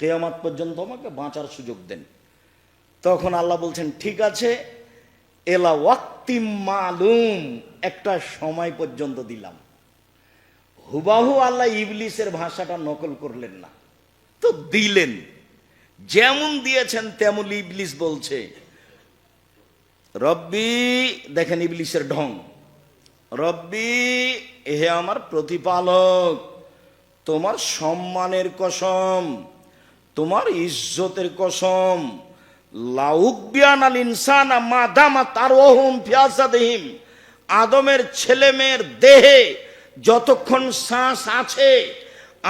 কেয়ামাত পর্যন্ত আমাকে বাঁচার সুযোগ দেন। তখন আল্লাহ বলছেন, ঠিক আছে, এলা ওয়াক্তি মালুম, একটা সময় পর্যন্ত দিলাম। হুবাহু আল্লাহ ইবলিসের ভাষাটা নকল করলেন না। তো দিলেন। যেমন দিয়েছেন, তেমন ইবলিস বলছে। রব্বি, দেখেন ইবলিসের ঢং। রব্বি, হে আমার প্রতিপালক, তোমার সম্মানের কসম তোমার ইজ্জতের কসম। লাউকবিয়ান আল ইনসান মা দামা তার ওহুম ফিয়াসাদহিম আদমের ছেলে মেয়ের দেহে যতক্ষণ শ্বাস আছে,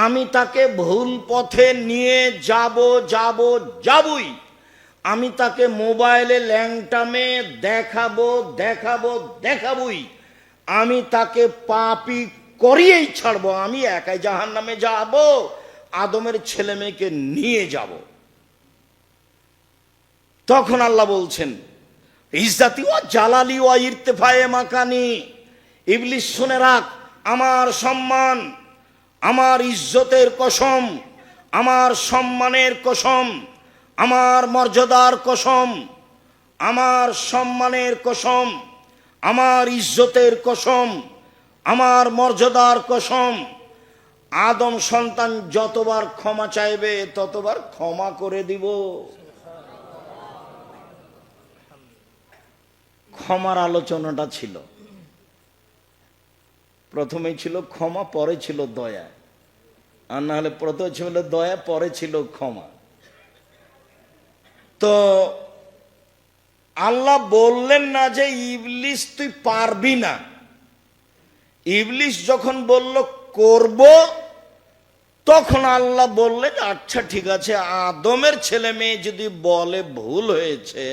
আমি তাকে ভুল পথে নিয়ে যাব যাব, যাবই। আমি তাকে মোবাইলে ল্যাংটামে দেখাবো দেখাবো, দেখাবই। আমি তাকে পাপি করিয়েই ছাড়বো। আমি একাই জাহান নামে যাব। আদমের ছেলে মেয়েকে নিয়ে যাব। তখন আল্লাহ বলছেন ইজাতি ও জালালি ও ইর্তেফায়ে মাকানি। ইবলিশ শুনে রাখ, আমার সম্মান, আমার ইজ্জতের কসম, আমার সম্মানের কসম, আমার মর্যাদার কসম, আমার সম্মানের কসম, আমার ইজ্জতের কসম, আমার মর্যাদার কসম আদম সন্তান যতবার ক্ষমা চাইবে, ততবার ক্ষমা করে দিব। ক্ষমার আলোচনাটা ছিল। প্রথমে ছিল ক্ষমা, পরে ছিল দয়া। আর না হলে প্রথমে ছিল দয়া, পরে ছিল ক্ষমা। তো আল্লাহ বললেন না যে ইবলিস তুই পারবি না। ইবলিস যখন বলল, করব তখন আল্লাহ বললেন আচ্ছা ঠিক আছে, আদমের ছেলে মেয়ে যদি বলে ভুল হয়েছে,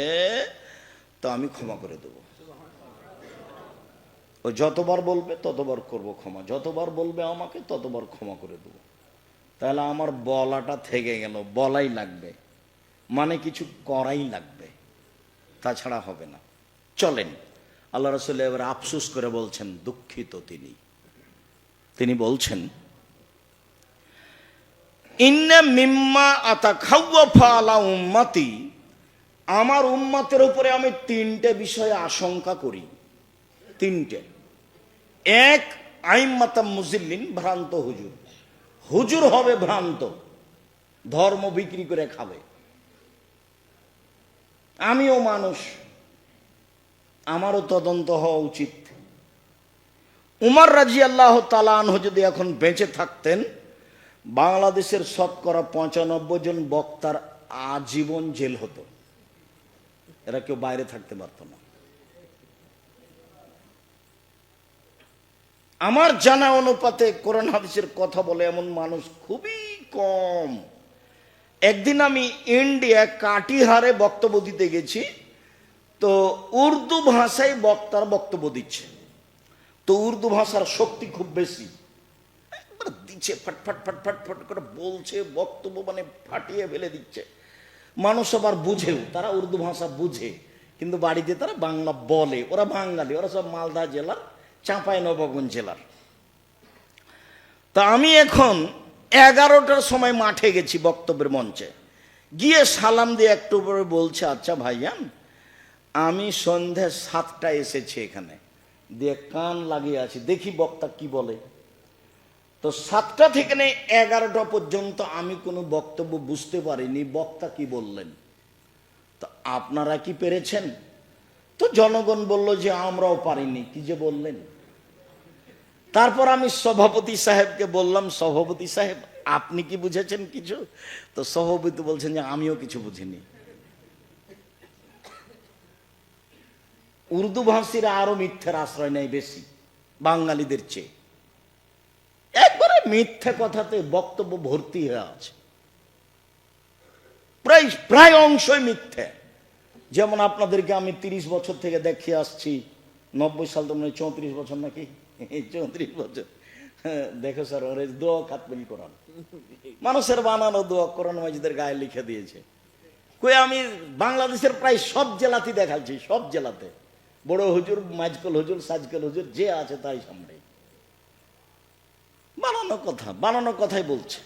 তো আমি ক্ষমা করে দেবো। ও যতবার বলবে, ততবার করব ক্ষমা। যতবার বলবে আমাকে, ততবার ক্ষমা করে দেবো। তাহলে আমার বলাটা থেকে গেল, বলাই লাগবে। মানে কিছু করাই লাগবে। তাছাড়া হবে না। চলেন, আল্লাহ রসুল এবার আফসুস করে বলছেন, দুঃখিত তিনি। তিনি বলছেন ইন্না মিম্মা আতা খাওয়া ফালা উম্মাতি। আমার উম্মাতের উপরে আমি তিনটে বিষয়ে আশঙ্কা করি। তিনটে। এক আইম্মাতাম মুজিল্লিন ভ্রান্ত হুজুর। হুজুর হবে ভ্রান্ত। ধর্ম বিক্রি করে খাবে। আমিও মানুষ। আমারও তদন্ত হওয়া উচিত। উমার রাজি আল্লাহ তালানহ যদি এখন বেঁচে থাকতেন বাংলাদেশের শতকরা পঁচানব্বই জন বক্তার আজীবন জেল হতো। এরা কেউ বাইরে থাকতে পারতো না। আমার জানা অনুপাতে কোরআন হাদিসের কথা বলে এমন মানুষ খুবই কম। একদিন আমি ইন্ডিয়া কাটিহারে বক্তব্য দিতে গেছি, তো উর্দু ভাষায় বক্তার বক্তব্য দিচ্ছে। তো উর্দু ভাষার শক্তি খুব বেশি। দিচ্ছে ফটফট ফটফট ফট করে বলছে, বক্তব্য মানে ফাটিয়ে ফেলে দিচ্ছে। মানুষ আবার বুঝেও, তারা উর্দু ভাষা বুঝে, কিন্তু বাড়িতে তারা বাংলা বলে, ওরা বাঙালি, ওরা সব মালদা জেলার, চাঁপাই নবগঞ্জ জেলার। তা আমি এখন এগারোটার সময় মাঠে গেছি বক্তব্যের মঞ্চে। গিয়ে সালাম দিয়ে একটু পরে বলছে আচ্ছা ভাইয়ান আমি সন্ধ্যা সাতটায় এসেছি এখানে। দিয়ে কান লাগিয়ে আছি। দেখি বক্তা কি বলে। তো সাতটা থেকে নিয়ে এগারোটা পর্যন্ত আমি কোনো বক্তব্য বুঝতে পারিনি। বক্তা কি বললেন? তো আপনারা কি পেরেছেন? তো জনগণ বলল যে আমরাও পারিনি। কি যে বললেন? তারপর আমি সভাপতি সাহেবকে বললাম, সভাপতি সাহেব, আপনি কি বুঝেছেন কিছু? তো সভাপতি বলছেন যে, আমিও কিছু বুঝিনি। উর্দু ভাষীরা আরও মিথ্যের আশ্রয় নেয় বেশি, বাঙালিদের চেয়ে। একবারে মিথ্যে কথাতে বক্তব্য ভর্তি হয়ে আছে। প্রায় প্রায় অংশই মিথ্যে। যেমন আপনাদেরকে আমি তিরিশ বছর থেকে দেখে আসছি, নব্বই সাল তো মানে চৌত্রিশ বছর নাকি? চৌত্রিশ বছর। দেখো স্যার, ওর দোয়া খাতমিল কোরআন। মানুষের বানানো দোয়া কোরআন মাজিদের গায়ে লিখে দিয়েছে। কই আমি বাংলাদেশের প্রায় সব জেলাতেই দেখাচ্ছি, সব জেলাতে। বড় হুজুর মাঝকল হুজুর, সাজকল হুজুর, যে আছে তাই সামনে। বানানো কথা, বানানো কথাই বলছে।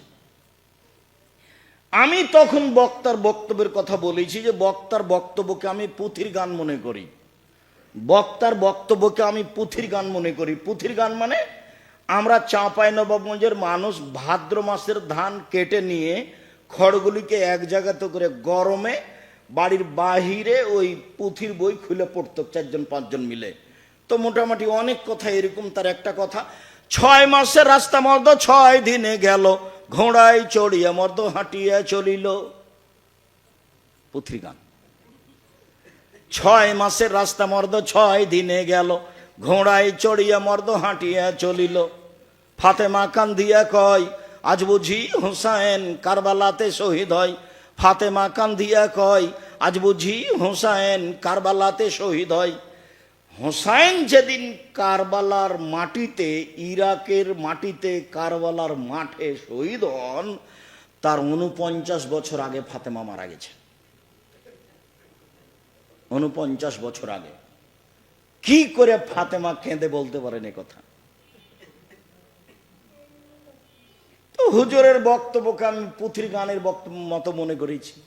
আমি তখন বক্তার বক্তব্যের কথা বলেছি যে বক্তার বক্তব্যকে আমি পুথির গান মনে করি। বক্তার বক্তব্যকে আমি পুথির গান মনে করি। পুথির গান মানে আমরা চাঁপাই নবাবগঞ্জের মানুষ ভাদ্র মাসের ধান কেটে নিয়ে খড়গুলিকে এক জায়গাতে করে গরমে বাড়ির বাহিরে ওই পুঁথির বই খুলে পড়তো চারজন, পাঁচজন মিলে। তো মোটামুটি অনেক কথা এরকম, তার একটা কথা ছয় মাসের রাস্তা মর্দ, ছয় দিনে গেল। ঘোড়ায় চড়িয়া মর্দ, হাঁটিয়া চলিল। পুথির গান। ছয় মাসের রাস্তা মর্দ, ছয় দিনে গেল। ঘোড়ায় চড়িয়া মর্দ, হাঁটিয়া চলিল। ফাতেমা কান্দিয়া কয়, আজ বুঝি হুসাইন কারবালাতে শহীদ হয়। ফাতেমা কান্দিয়া কয়, আজ বুঝি হুসাইন কারবালাতে শহীদ হয়। হোসাইন যেদিন কারবালার মাটিতে, ইরাকের মাটিতে কারবালার মাঠে শহীদ হন, তার উনপঞ্চাশ বছর আগে ফাতেমা মারা গেছে। উনপঞ্চাশ বছর আগে। কি করে ফাতেমা কেঁদে বলতে পারেন কথা? তো হুজুরের বক্তব্যকে আমি পুথির গানের বক্তব্য মতো মনে করেছি।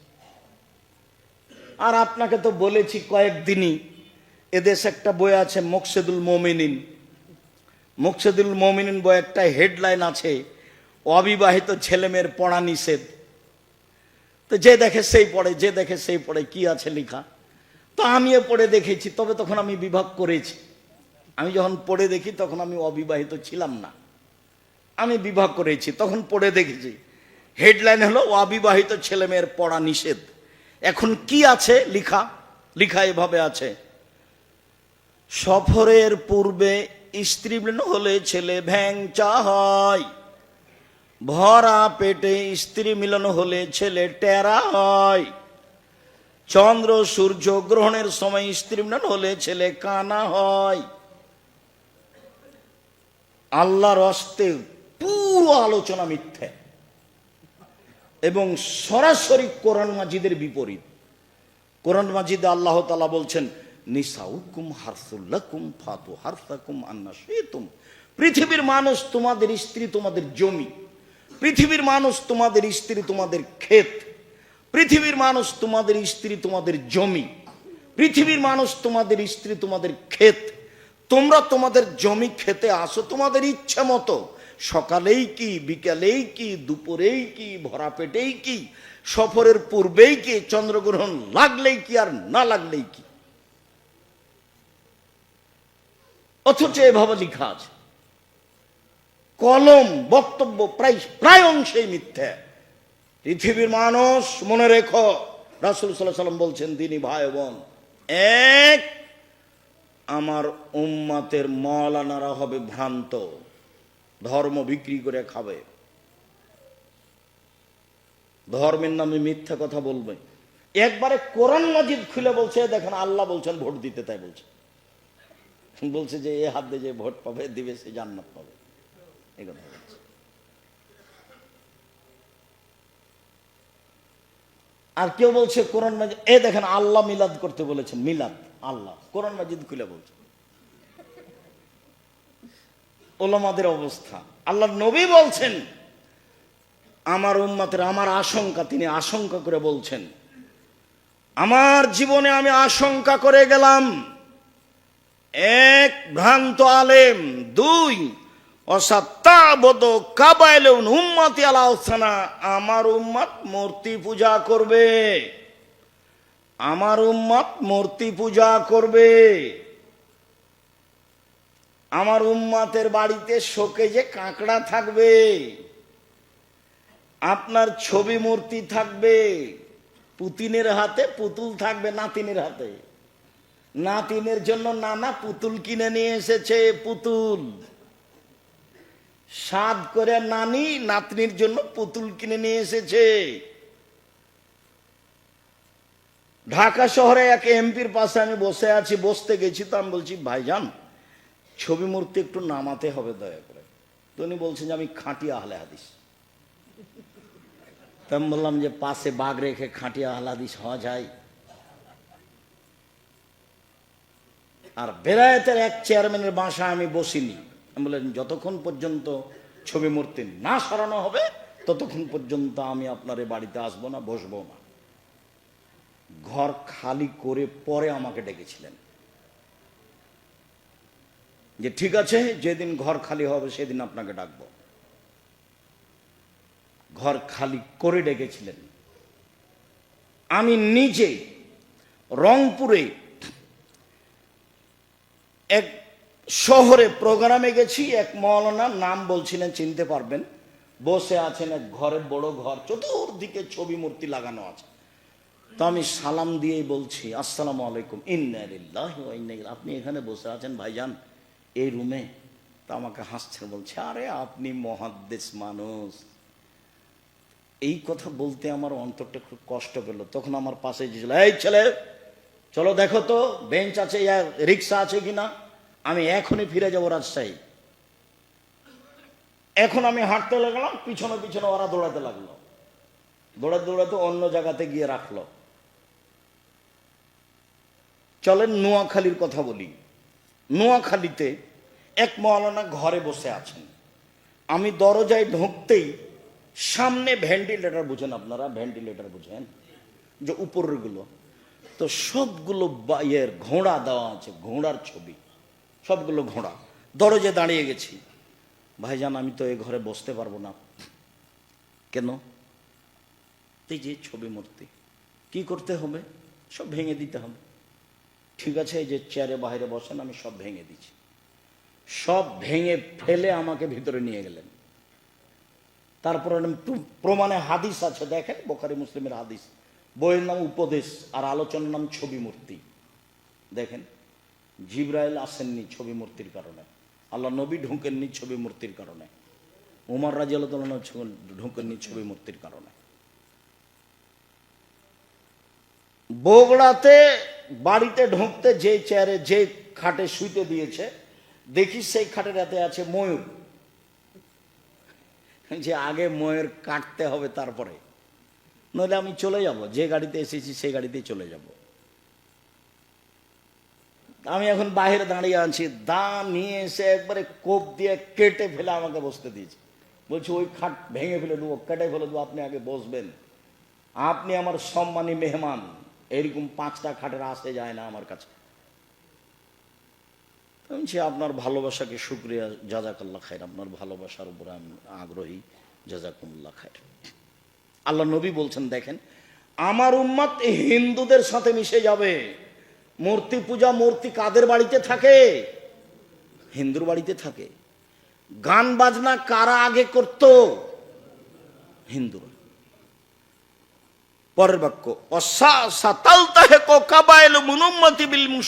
আর আপনাকে তো বলেছি কয়েকদিনই এদেশ একটা বই আছে, মুকসেদুল মমিনিন। মুকসেদুল মমিনিন বই একটা হেডলাইন আছে, অবিবাহিত ছেলেমেয়ের পড়া নিষেধ। তো যে দেখে সেই পড়ে, যে দেখে সেই পড়ে, কি আছে লেখা? তো আমিও পড়ে দেখেছি, তবে তখন আমি বিভাগ করেছি। আমি যখন পড়ে দেখি, তখন আমি অবিবাহিত ছিলাম না। আমি বিভাগ করেছি, তখন পড়ে দেখেছি। হেডলাইন হলো, অবিবাহিত ছেলেমেয়ের পড়া নিষেধ। এখন কি আছে লিখা? লিখা এভাবে আছে। সফরের পূর্বে স্ত্রী মিলন হলে ছেলে ভ্যাংচা হয় ভরা পেটে স্ত্রী মিলন হলে ছেলে টেরা হয়। চন্দ্র সূর্য গ্রহণের সময় স্ত্রী মিলন হলে ছেলে কানা হয়। আল্লাহর অস্তে পুরো আলোচনা মিথ্যে। এবং সরাসরি কোরআন মাজিদের বিপরীত। কোরআন মাজিদে আল্লাহ তালা বলছেন নিসাউকুম হারসুল্লাকুম ফাতু হারসাকুম আন্না তুম পৃথিবীর মানুষ তোমাদের স্ত্রী, তোমাদের জমি। পৃথিবীর মানুষ তোমাদের স্ত্রী, তোমাদের ক্ষেত। পৃথিবীর মানুষ তোমাদের স্ত্রী, তোমাদের জমি। পৃথিবীর মানুষ তোমাদের স্ত্রী, তোমাদের ক্ষেত। তোমরা তোমাদের জমি খেতে আসো তোমাদের ইচ্ছে মতো। সকালেই কি, বিকালেই কি, দুপুরেই কি, ভরা পেটেই কি, সফরের পূর্বেই কি, চন্দ্রগ্রহণ লাগলেই কি আর না লাগলেই কি? অথচ এভাবে লেখা আছে। কলম, বক্তব্য প্রায় প্রায় অংশেই মিথ্যা। পৃথিবীর মানুষ, মনে রেখো, রাসুল সাল্লাহ সাল্লাম বলছেন তিনি ভাই বোন, এক, আমার উম্মাতের মলানারা হবে ভ্রান্ত, ধর্ম বিক্রি করে খাবে। ধর্মের নামে মিথ্যা কথা বলবে। একবারে কোরআন মাজিদ খুলে বলছে, দেখেন আল্লাহ বলছেন, ভোট দিতে তাই বলছে। বলছে যে এ হাত দিয়ে যে ভোট পাবে, দিবে, সে জান্নাত পাবে। এই কথা বলছে আর কেউ বলছে, কোরআন মাজিদ এ দেখেন, আল্লাহ মিলাদ করতে বলেছেন, মিলাদ, আল্লাহ। কোরআন মাজিদ খুলে বলছে। ওলামাদের অবস্থা। আল্লাহ নবী বলছেন, আমার উম্মাতের আমার আশঙ্কা, তিনি আশঙ্কা করে বলছেন, আমার জীবনে আমি আশঙ্কা করে গেলাম। এক ভ্রান্ত আলেম, দুই উম্মতি আলাহসানা আমার উম্মত মূর্তি পূজা করবে। আমার উম্মত মূর্তি পূজা করবে। আমার উম্মাতের বাড়িতে শোকে যে কাঁকড়া থাকবে। আপনার ছবি মূর্তি থাকবে। পুতিনের হাতে পুতুল থাকবে, নাতিনের হাতে। নাতিনের জন্য নানা পুতুল কিনে নিয়ে এসেছে, পুতুল। সাদ করে নানি নাতনির জন্য পুতুল কিনে নিয়ে এসেছে। ঢাকা শহরে এক এমপির পাশে আমি বসে আছি, বসতে গেছি তো আমি বলছি, ভাইজান, ছবি মূর্তি একটু নামাতে হবে দয়া করে। তো উনি বলছেন যে, আমি খাঁটি আহলে হাদিস তো আমি বললাম যে, পাশে বাঘ রেখে খাঁটি আহলে হাদিস হওয়া যায়। আর বেলায়েতের এক চেয়ারম্যানের বাসায় আমি বসিনি। আমি বললেন যতক্ষণ পর্যন্ত ছবি মূর্তি না সরানো হবে, ততক্ষণ পর্যন্ত আমি আপনার বাড়িতে আসব না, বসবো না। ঘর খালি করে পরে আমাকে ডেকেছিলেন। যে ঠিক আছে, যেদিন ঘর খালি হবে সেদিন আপনাকে ডাকবো। ঘর খালি করে ডেকেছিলেন। আমি নিজে রংপুরে এক শহরে প্রোগ্রামে গেছি, এক মৌলানা নাম বলছিলেন, চিনতে পারবেন। বসে আছেন এক ঘরে, বড় ঘর, চতুর্দিকে ছবি মূর্তি লাগানো আছে। তো আমি সালাম দিয়েই বলছি, আসসালামু আলাইকুম ইন্নারিল্লাহি আপনি এখানে বসে আছেন, ভাইজান, এই রুমে? তা আমাকে হাসছেন বলছে, আরে, আপনি মহাদ্দেশ মানুষ। এই কথা বলতে আমার অন্তরটা খুব কষ্ট পেল। তখন আমার পাশে এই ছেলে, চলো দেখো তো, বেঞ্চ আছে রিক্সা আছে কিনা? আমি এখনই ফিরে যাব রাজশাহী। এখন আমি হাঁটতে লাগলাম, পিছনে পিছনে ওরা দৌড়াতে লাগল। দৌড়াতে দৌড়াতে অন্য জায়গাতে গিয়ে রাখল। চলেন নোয়াখালীর কথা বলি। নোয়াখালীতে এক মৌলানা ঘরে বসে আছেন। আমি দরজায় ঢুকতেই সামনে ভেন্টিলেটর বুঝেন আপনারা, ভেন্টিলেটর বুঝেন, যে উপরেরগুলো। তো সবগুলো বা- ইয়ের ঘোড়া দেওয়া আছে, ঘোড়ার ছবি। সবগুলো ঘোড়া। দরজায় দাঁড়িয়ে গেছি। ভাইজান, আমি তো এ ঘরে বসতে পারব না। কেন? এই যে ছবি মূর্তি। কি করতে হবে? সব ভেঙে দিতে হবে। ঠিক আছে, এই যে চেয়ারে বাইরে বসেন, আমি সব ভেঙে দিচ্ছি। সব ভেঙে ফেলে আমাকে ভিতরে নিয়ে গেলেন। তারপর প্রমাণে হাদিস আছে, দেখেন, বোখারি মুসলিমের হাদিস। বইয়ের নাম উপদেশ, আর আলোচনার নাম ছবি মূর্তি। দেখেন জিব্রাইল আসেননি ছবি মূর্তির কারণে। আল্লাহ নবী ঢুকেননি ছবি মূর্তির কারণে। উমার রাজি আল্লাহ ঢুকেননি ছবি মূর্তির কারণে। বগুড়াতে বাড়িতে ঢুকতে যে চেয়ারে, যে খাটে শুইতে দিয়েছে, দেখি সেই খাটের হাতে আছে ময়ূর। যে আগে ময়ূর কাটতে হবে তারপরে। নইলে আমি চলে যাব, যে গাড়িতে এসেছি সেই গাড়িতেই চলে যাব। আমি এখন বাইরে দাঁড়িয়ে আছি দা নিয়ে এসে একবারে কোপ দিয়ে কেটে ফেলে আমাকে বসতে দিয়েছে। বলছি ওই খাট ভেঙে ফেলে দেবো কেটে ফেলে দেবো আপনি আগে বসবেন। আপনি আমার সম্মানী মেহমান। এরকম পাঁচটা খাটের আসে যায় না আমার কাছে। বলছি, আপনার ভালোবাসাকে শুক্রিয়া? জাজাকাল্লা খায়ের আপনার ভালোবাসার উপরে আমি আগ্রহী। জাজাকুমুল্লাহ খায়ের আল্লাহ নবী বলছেন দেখেন আমার উম্মত হিন্দুদের সাথে মিশে যাবে। মূর্তি পূজা মূর্তি কাদের বাড়িতে থাকে? হিন্দুর বাড়িতে থাকে। গান বাজনা কারা আগে করত? হিন্দুরা। পরের বাক্য বিল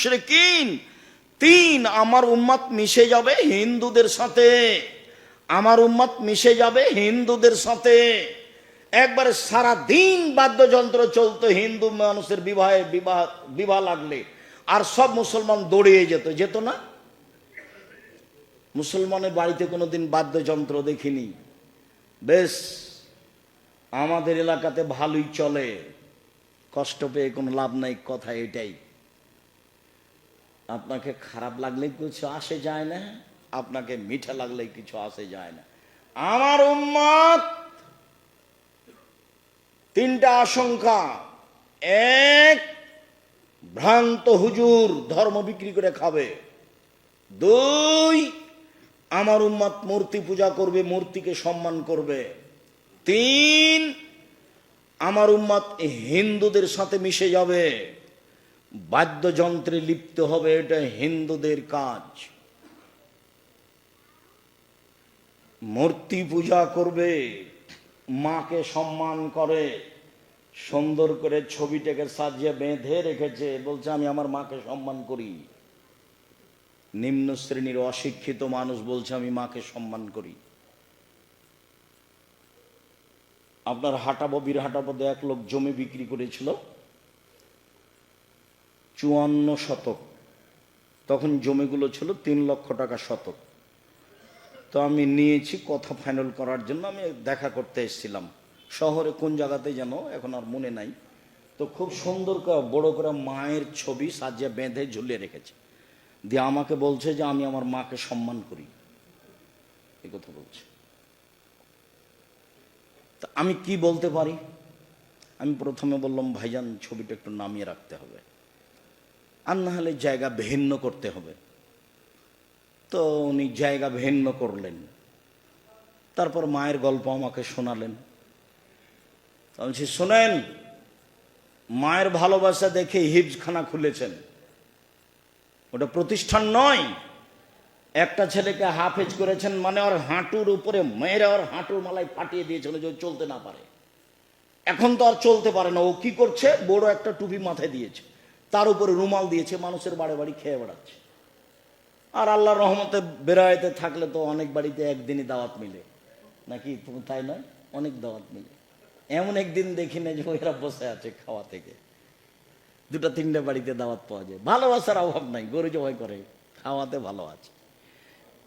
তিন, আমার উম্মত মিশে যাবে হিন্দুদের সাথে। আমার উম্মত মিশে যাবে হিন্দুদের সাথে। একবারে সারা দিন বাদ্যযন্ত্র চলতো হিন্দু মানুষের বিবাহে বিবাহ বিবাহ লাগলে। আর সব মুসলমান দৌড়িয়ে যেত যেত না? মুসলমানের বাড়িতে কোনোদিন বাদ্যযন্ত্র দেখিনি। বেশ, আমাদের এলাকাতে ভালোই চলে। কষ্ট পেয়ে কোনো লাভ নাই, কথা এটাই। আপনাকে খারাপ লাগলে কিছু আসে যায় না, আপনাকে মিঠা লাগলে কিছু আসে যায় না। আমার উম্মত, তিনটা আশঙ্কা। এক ভ্রান্ত হুজুর ধর্ম বিক্রি করে খাবে। দুই, আমার উম্মত মূর্তি পূজা করবে, মূর্তিকে সম্মান করবে। তিন, আমার উম্মত হিন্দুদের সাথে মিশে যাবে। বাদ্যযন্ত্রে লিপ্ত হবে, এটা হিন্দুদের কাজ। মূর্তি পূজা করবে, মাকে সম্মান করে। সুন্দর করে ছবিটাকে সাজিয়ে বেঁধে রেখেছে। বলছে, আমি আমার মাকে সম্মান করি। নিম্ন শ্রেণির অশিক্ষিত মানুষ বলছে, আমি মাকে সম্মান করি। আপনার হাটাবো, বীর হাটাবো, এক লোক জমি বিক্রি করেছিল। চুয়ান্ন শতক। তখন জমিগুলো ছিল তিন লক্ষ টাকা শতক। তো আমি নিয়েছি কথা ফাইনাল করার জন্য। আমি দেখা করতে এসেছিলাম। শহরে কোন জায়গাতে যেন এখন আর মনে নাই। তো খুব সুন্দর করে বড় করে মায়ের ছবি সাজিয়ে বেঁধে ঝুলিয়ে রেখেছে। দিয়ে আমাকে বলছে যে, আমি আমার মাকে সম্মান করি। এই কথা বলছে। তা আমি কি বলতে পারি? আমি প্রথমে বললাম, ভাইজান, ছবিটা একটু নামিয়ে রাখতে হবে। আর না হলে জায়গা ভিন্ন করতে হবে। তো উনি জায়গা ভিন্ন করলেন। তারপর মায়ের গল্প আমাকে শোনালেন। বলছি, শোনেন মায়ের ভালোবাসা দেখে হিফজখানা খুলেছেন। ওটা প্রতিষ্ঠান নয়। একটা ছেলেকে হাফেজ করেছেন মানে ওর হাঁটুর উপরে মেয়েরা ওর হাঁটুর মালায় ফাটিয়ে দিয়েছিল যে চলতে না পারে। এখন তো আর চলতে পারে না। ও কি করছে? বড় একটা টুপি মাথায় দিয়েছে। তার উপরে রুমাল দিয়েছে মানুষের বাড়ি বাড়ি খেয়ে বেড়াচ্ছে। আর আল্লাহর রহমতে বেড়াইতে থাকলে তো অনেক বাড়িতে একদিনই দাওয়াত মিলে। নাকি তাই নয়? অনেক দাওয়াত মিলে। এমন একদিন দেখি না যে ওরা বসে আছে খাওয়া থেকে। দুটা তিনটে বাড়িতে দাওয়াত পাওয়া যায়। ভালোবাসার অভাব নাই, গরু জবাই করে, খাওয়াতে ভালো আছে।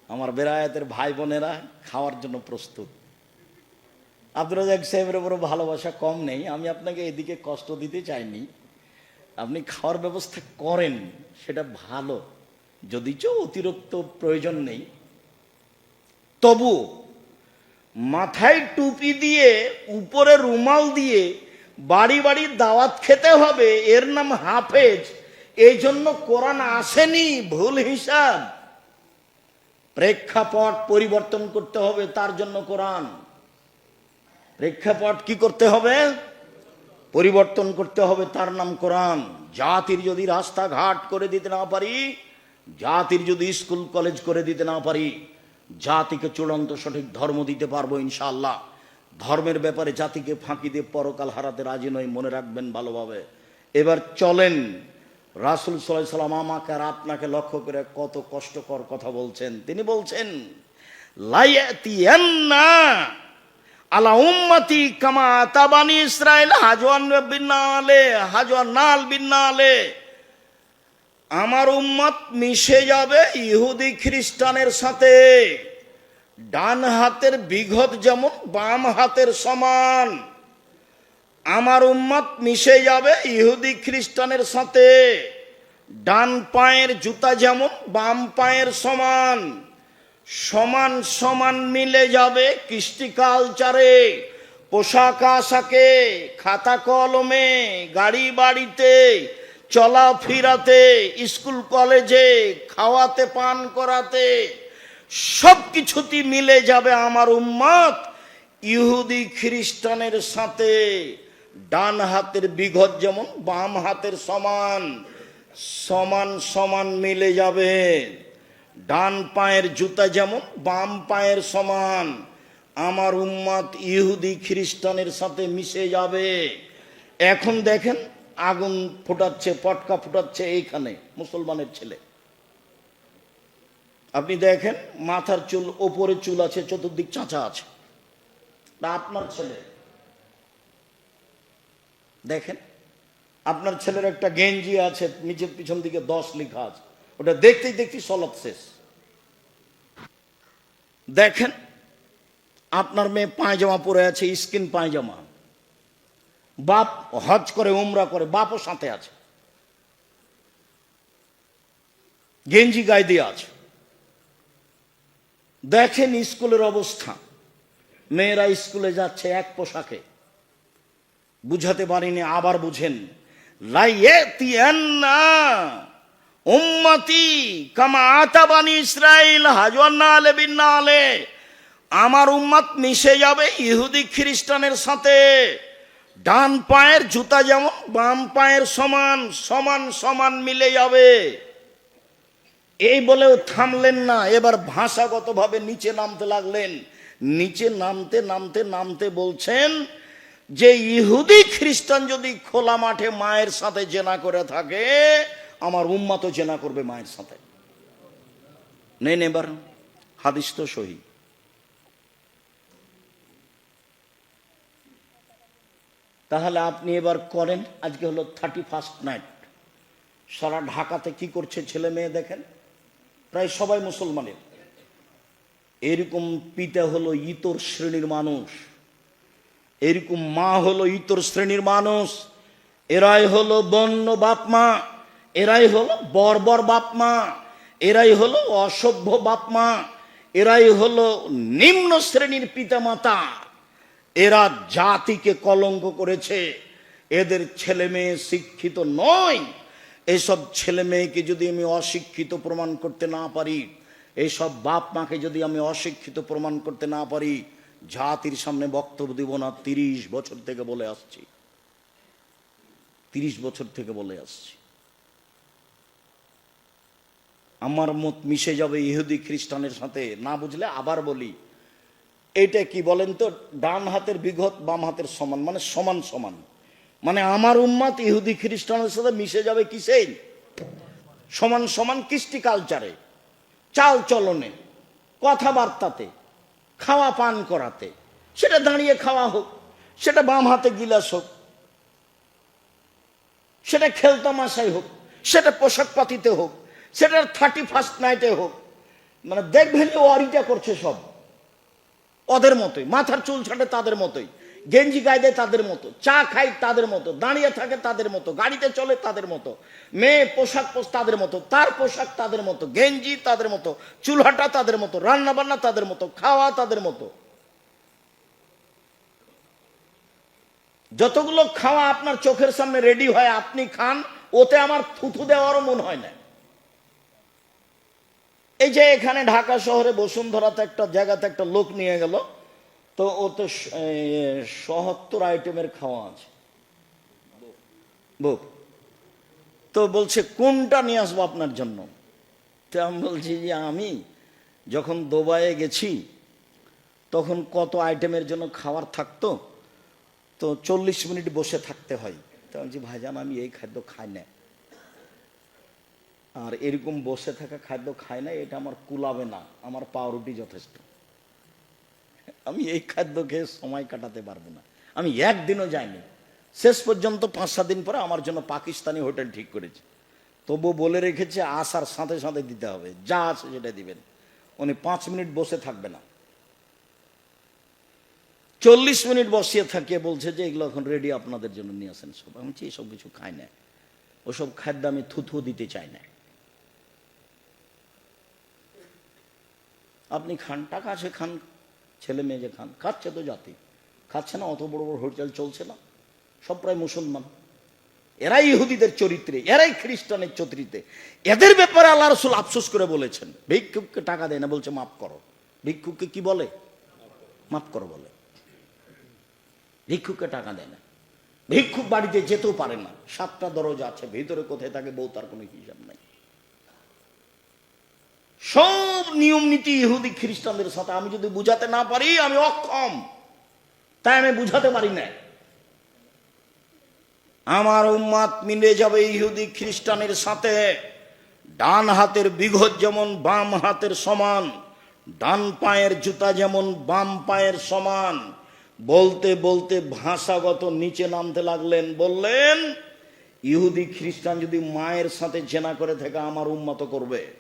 আমার বেড়ায়াতের ভাই বোনেরা খাওয়ার জন্য প্রস্তুত। আব্দুল রাজাক সাহেবের উপর ভালোবাসা কম নেই। আমি আপনাকে এদিকে কষ্ট দিতে চাইনি। আপনি খাওয়ার ব্যবস্থা করেন, সেটা ভালো। যদি যদিচ অতিরিক্ত প্রয়োজন নেই তবু মাথায় টুপি দিয়ে, উপরে রুমাল দিয়ে বাড়ি বাড়ি দাওয়াত খেতে হবে, এর নাম হাফেজ। এই জন্য কোরআন আসেনি, ভুল হিসাব। প্রেক্ষাপট পরিবর্তন করতে হবে তার জন্য কোরআন। প্রেক্ষাপট কি করতে হবে? পরিবর্তন করতে হবে তার নাম কোরআন। জাতির যদি রাস্তাঘাট করে দিতে না পারি, জাতির যদি স্কুল, কলেজ করে দিতে না পারি জাতিকে চূড়ান্ত সঠিক ধর্ম দিতে পারব ইনশাআল্লাহ। ধর্মের ব্যাপারে জাতিকে ফাঁকি দিয়ে পরকাল হারাতে রাজি নয় মনে রাখবেন ভালোভাবে। এবার চলেন, রাসুল সাল্লাহ সাল্লাম আমাকে আর আপনাকে লক্ষ্য করে কত কষ্টকর কথা বলছেন। তিনি বলছেন, লাইয়াতিয়ান্না কামা হাজওয়ান বিন্নালে হাজওয়ান নাল বিন্নালে আমার উম্মত মিশে যাবে ইহুদি খ্রিস্টানের সাথে। ডান হাতের বিঘত যেমন, বাম হাতের সমান। আমার উম্মত মিশে যাবে ইহুদি খ্রিস্টানের সাথে। ডান পায়ের জুতা যেমন, বাম পায়ের সমান। সমান সমান মিলে যাবে কৃষ্টি কালচারে, পোশাক আশাকে, খাতা কলমে, গাড়ি বাড়িতে চলাফেরাতে, স্কুল কলেজে, খাওয়াতে, পান করাতে সব কিছুতেই মিলে যাবে আমার উম্মত ইহুদি খ্রিস্টানের সাথে। ডান হাতের বিঘত যেমন, বাম হাতের সমান সমান সমান মিলে যাবে। ডান পায়ের জুতা যেমন, বাম পায়ের সমান, আমার উম্মাদ ইহুদি খ্রিস্টানের সাথে মিশে যাবে। এখন দেখেন আগুন ফোটাচ্ছে, পটকা ফোটাচ্ছে এইখানে, মুসলমানের ছেলে। আপনি দেখেন, মাথার চুল ওপরে চুল আছে, চতুর্দিক চাঁচা আছে। আপনার ছেলে? দেখেন, আপনার ছেলের একটা গেঞ্জি আছে, নিচের পিছন দিকে দশ লেখা আছে। ওটা দেখতেই দেখতেই সলব শেষ। দেখেন, আপনার মেয়ে পায়জামা পরে আছে, স্কিন পায়জামা। বাপ হজ করে, উমরা করে, বাপও সাথে আছে। গেঞ্জি গায়ে দিয়ে আছে। দেখেন স্কুলের অবস্থা। মেয়েরা স্কুলে যাচ্ছে এক পোশাকে। বুঝাতে পারিনি, আবার বুঝেন। উম্মতি আমার উম্মত মিশে যাবে ইহুদি খ্রিস্টানের সাথে। ডান পায়ের জুতা যেমন, বাম পায়ের সমান সমান সমান মিলে যাবে। এই বলেও থামলেন না। এবার ভাষাগতভাবে নিচে নামতে লাগলেন। নিচে নামতে নামতে নামতে বলছেন যে ইহুদি খ্রিস্টান যদি খোলা মাঠে মায়ের সাথে জেনা করে থাকে, আমার উম্মা তো জেনা করবে মায়ের সাথে। নেন এবার হাদিস তো সহি। তাহলে আপনি এবার করেন, আজকে হলো থার্টি ফার্স্ট নাইট সারা ঢাকাতে কি করছে ছেলে মেয়ে দেখেন? প্রায় সবাই মুসলমানের। এরকম পিতা হলো ইতর শ্রেণির মানুষ। এরকম মা হলো ইতর শ্রেণির মানুষ। এরাই হলো বন্য বাপ মা। এরাই হলো বর্বর বাপ মা। এরাই হলো অসভ্য বাপ মা। এরাই হলো নিম্ন শ্রেণির পিতা মাতা এরা জাতিকে কলঙ্ক করেছে। এদের ছেলে মেয়ে শিক্ষিত নয়। এসব ছেলে মেয়েকে যদি আমি অশিক্ষিত প্রমাণ করতে না পারি এইসব বাপ মাকে যদি আমি অশিক্ষিত প্রমাণ করতে না পারি, জাতির সামনে বক্তব্য দিব না, তিরিশ বছর থেকে বলে আসছি। তিরিশ বছর থেকে বলে আসছি। আমার মত মিশে যাবে ইহুদি খ্রিস্টানের সাথে, না বুঝলে আবার বলি। এটা কি বলেন তো? ডান হাতের বিঘত, বাম হাতের সমান মানে সমান সমান। মানে আমার উম্মাত ইহুদি খ্রিস্টানের সাথে মিশে যাবে কিসেই? সমান সমান কৃষ্টি কালচারে চাল চলনে, কথাবার্তাতে, খাওয়া পান করাতে। সেটা দাঁড়িয়ে খাওয়া হোক, সেটা বাম হাতে গিলাস হোক, সেটা খেলতামাশাই হোক, সেটা পোশাক পাতিতে হোক, সেটা থার্টি ফার্স্ট নাইটে হোক। মানে দেখবেন যে ওয়ারিটা করছে সব। ওদের মতোই, মাথার চুল ছাটে তাদের মতোই, গেঞ্জি গায়ে দেয় তাদের মতো, চা খাই তাদের মতো, দাঁড়িয়ে থাকে তাদের মতো, গাড়িতে চলে তাদের মতো, মেয়ে পোশাক তাদের মতো, তার পোশাক তাদের মতো, গেঞ্জি তাদের মতো চুলহাটা তাদের মতো, রান্না বান্না তাদের মতো, খাওয়া তাদের মতো। যতগুলো খাওয়া আপনার চোখের সামনে রেডি হয়, আপনি খান, ওতে আমার থুথু দেওয়ারও মন হয় না। এই যে এখানে ঢাকা শহরে বসুন্ধরাতে একটা জায়গাতে একটা লোক নিয়ে গেল, তো ওতে সহত্তর আইটেমের খাওয়া আছে। বুক তো বলছে, কোনটা নিয়ে আসব আপনার জন্য? তো আমি বলছি যে, আমি যখন দুবাইয়ে গেছি, তখন কত আইটেমের জন্য খাবার থাকতো? তো চল্লিশ মিনিট বসে থাকতে হয়। তো বলছি, ভাইজান, আমি এই খাদ্য খাই না। আর এরকম বসে থাকা খাদ্য খায় না, এটা আমার কুলাবে না, আমার পাউরুটি যথেষ্ট। আমি এই খাদ্য খেয়ে সময় কাটাতে পারব না। আমি একদিনও যাইনি। শেষ পর্যন্ত পাঁচ সাত দিন পরে আমার জন্য পাকিস্তানি হোটেল ঠিক করেছে। তবু বলে রেখেছে আসার সাথে সাথে দিতে হবে। যা আছে সেটা দিবেন। উনি পাঁচ মিনিট বসে থাকবে না। চল্লিশ মিনিট বসিয়ে থাকিয়ে বলছে যে, এগুলো এখন রেডি আপনাদের জন্য নিয়ে আসেন সব। আমি এসব কিছু খাই না। ওসব খাদ্য আমি থুথু দিতে চাই না। আপনি খান টাকা আছে খান, ছেলে মেয়ে যে খান, খাচ্ছে তো জাতি। খাচ্ছে না, অত বড় বড় হোটেল চলছে না। সব প্রায় মুসলমান। এরাই ইহুদিদের চরিত্রে, এরাই খ্রিস্টানের চরিত্রে। এদের ব্যাপারে আল্লাহ রসুল আফসোস করে বলেছেন। ভিক্ষুককে টাকা দেয় না, বলছে মাফ করো। ভিক্ষুককে কি বলে? মাফ করো বলে। ভিক্ষুককে টাকা দেয় না। ভিক্ষুক বাড়িতে যেতেও পারে না। সাতটা দরজা আছে, ভিতরে কোথায় থাকে বউ, তার কোনো হিসাব নাই। সব নিয়ম নীতি ইহুদি খ্রিস্টানদের সাথে আমি যদি বুঝাতে না পারি, আমি অক্ষম। তাই আমি বুঝাতে পারি না। আমার উম্মাত মিলে যাবে ইহুদি খ্রিস্টানের সাথে। ডান হাতের বিঘত যেমন, বাম হাতের সমান। ডান পায়ের জুতা যেমন, বাম পায়ের সমান। বলতে বলতে ভাষাগত নিচে নামতে লাগলেন, বললেন, ইহুদি খ্রিস্টান যদি মায়ের সাথে জেনা করে থাকে, আমার উন্মত করবে।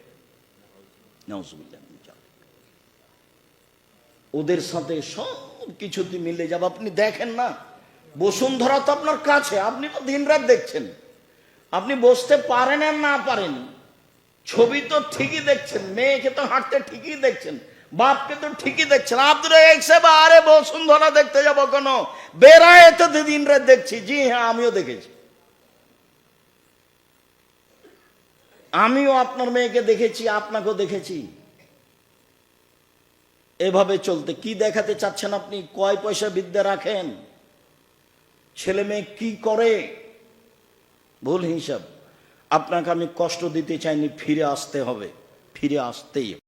ওদের সাথে সব কিছুতে মিলে যাবে। আপনি দেখেন না, বসুন্ধরা তো আপনার কাছে, আপনি তো দিনরাত দেখছেন। আপনি বসতে পারেন আর না পারেন, ছবি তো ঠিকই দেখছেন, মেয়েকে তো হাঁটতে ঠিকই দেখছেন, বাপকে তো ঠিকই দেখছেন। আব্দুল আরে বসুন্ধরা দেখতে যাব কেন? বেড়ায় তো দিন রাত দেখছি। জি হ্যাঁ আমিও দেখেছি। আমিও আপনার মেয়েকে দেখেছি, আপনাকেও দেখেছি। এভাবে চলতে কি দেখাতে চাচ্ছেন আপনি? কয় পয়সা বিদ্যা রাখেন? ছেলে মেয়ে কি করে? ভুল হিসাব। আপনাকে আমি কষ্ট দিতে চাইনি, ফিরে আসতে হবে, ফিরে আসতেই।